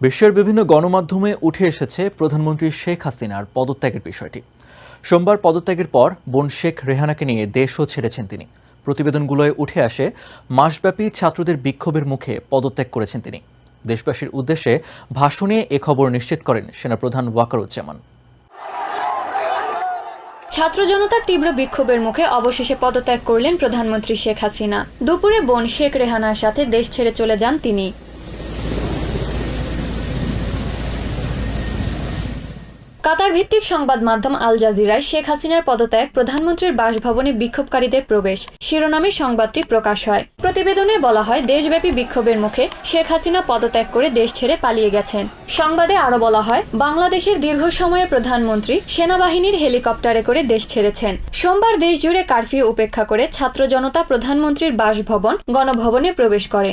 বিশ্বের বিভিন্ন গণমাধ্যমে উঠে এসেছে প্রধানমন্ত্রী শেখ হাসিনার পদত্যাগের বিষয়টি। সোমবার পদত্যাগের পর বোন শেখ রেহানাকে নিয়ে দেশও ছেড়েছেন তিনি। প্রতিবেদনগুলোয় উঠে আসে, মাসব্যাপী ছাত্রদের বিক্ষোভের মুখে পদত্যাগ করেছেন তিনি। দেশবাসীর উদ্দেশ্যে ভাষণে এ খবর নিশ্চিত করেন সেনাপ্রধান ওয়াকারুজ্জামান। ছাত্র জনতার তীব্র বিক্ষোভের মুখে অবশেষে পদত্যাগ করলেন প্রধানমন্ত্রী শেখ হাসিনা। দুপুরে বোন শেখ রেহানার সাথে দেশ ছেড়ে চলে যান তিনি। কাতার ভিত্তিক সংবাদ মাধ্যম আল জাজিরায় শেখ হাসিনার পদত্যাগ, প্রধানমন্ত্রীর বাসভবনে বিক্ষোভকারীদের প্রবেশ। শিরোনামে সংবাদটি প্রকাশ হয়। প্রতিবেদনে বলা হয়, দেশব্যাপী বিক্ষোভের মুখে শেখ হাসিনা পদত্যাগ করে দেশ ছেড়ে পালিয়ে গেছেন। সংবাদে আরও বলা হয়, বাংলাদেশের দীর্ঘ সময়ের প্রধানমন্ত্রী সেনাবাহিনীর হেলিকপ্টারে করে দেশ ছেড়েছেন। সোমবার দেশ জুড়ে কারফিউ উপেক্ষা করে ছাত্র জনতা প্রধানমন্ত্রীর বাসভবন, গণভবনে প্রবেশ করে।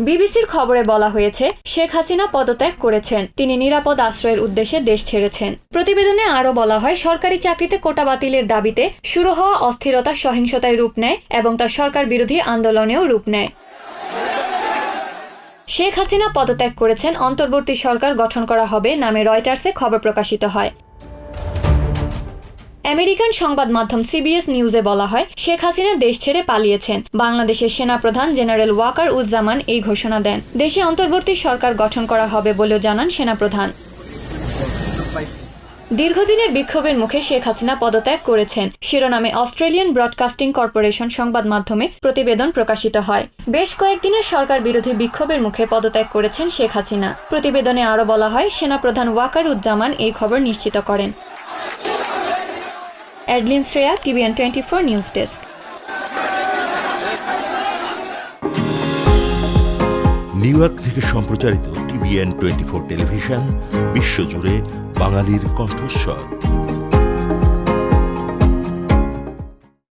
বিবিসির খবরে বলা হয়েছে, শেখ হাসিনা পদত্যাগ করেছেন। তিনি নিরাপদ আশ্রয়ের উদ্দেশ্যে দেশ ছেড়েছেন। প্রতিবেদনে আরও বলা হয়, সরকারি চাকরিতে কোটা বাতিলের দাবিতে শুরু হওয়া অস্থিরতা সহিংসতায় রূপ নেয় এবং তা সরকার বিরোধী আন্দোলনেও রূপ নেয়। শেখ হাসিনা পদত্যাগ করেছেন, অন্তর্বর্তী সরকার গঠন করা হবে নামে রয়টার্সে খবর প্রকাশিত হয়। আমেরিকান সংবাদ মাধ্যম সিবিএস নিউজে বলা হয়, শেখ হাসিনা দেশ ছেড়ে পালিয়েছেন। বাংলাদেশের সেনাপ্রধান জেনারেল ওয়াকার উজ্জামান এই ঘোষণা দেন। দেশে অন্তর্বর্তী সরকার গঠন করা হবে বলেও জানান সেনাপ্রধান। দীর্ঘদিনের বিক্ষোভের মুখে শেখ হাসিনা পদত্যাগ করেছেন। শিরোনামে অস্ট্রেলিয়ান ব্রডকাস্টিং কর্পোরেশন সংবাদ মাধ্যমে প্রতিবেদন প্রকাশিত হয়। বেশ কয়েকদিনের সরকার বিরোধী বিক্ষোভের মুখে পদত্যাগ করেছেন শেখ হাসিনা। প্রতিবেদনে আরও বলা হয়, সেনাপ্রধান ওয়াকার উজ্জামান এই খবর নিশ্চিত করেন। Adeline Shreya TVN twenty four news desk New York থেকে সম্প্রচারিত টিভিএন টোয়েন্টি ফোর টেলিভিশন, বিশ্বজুড়ে বাঙালির কণ্ঠস্বর।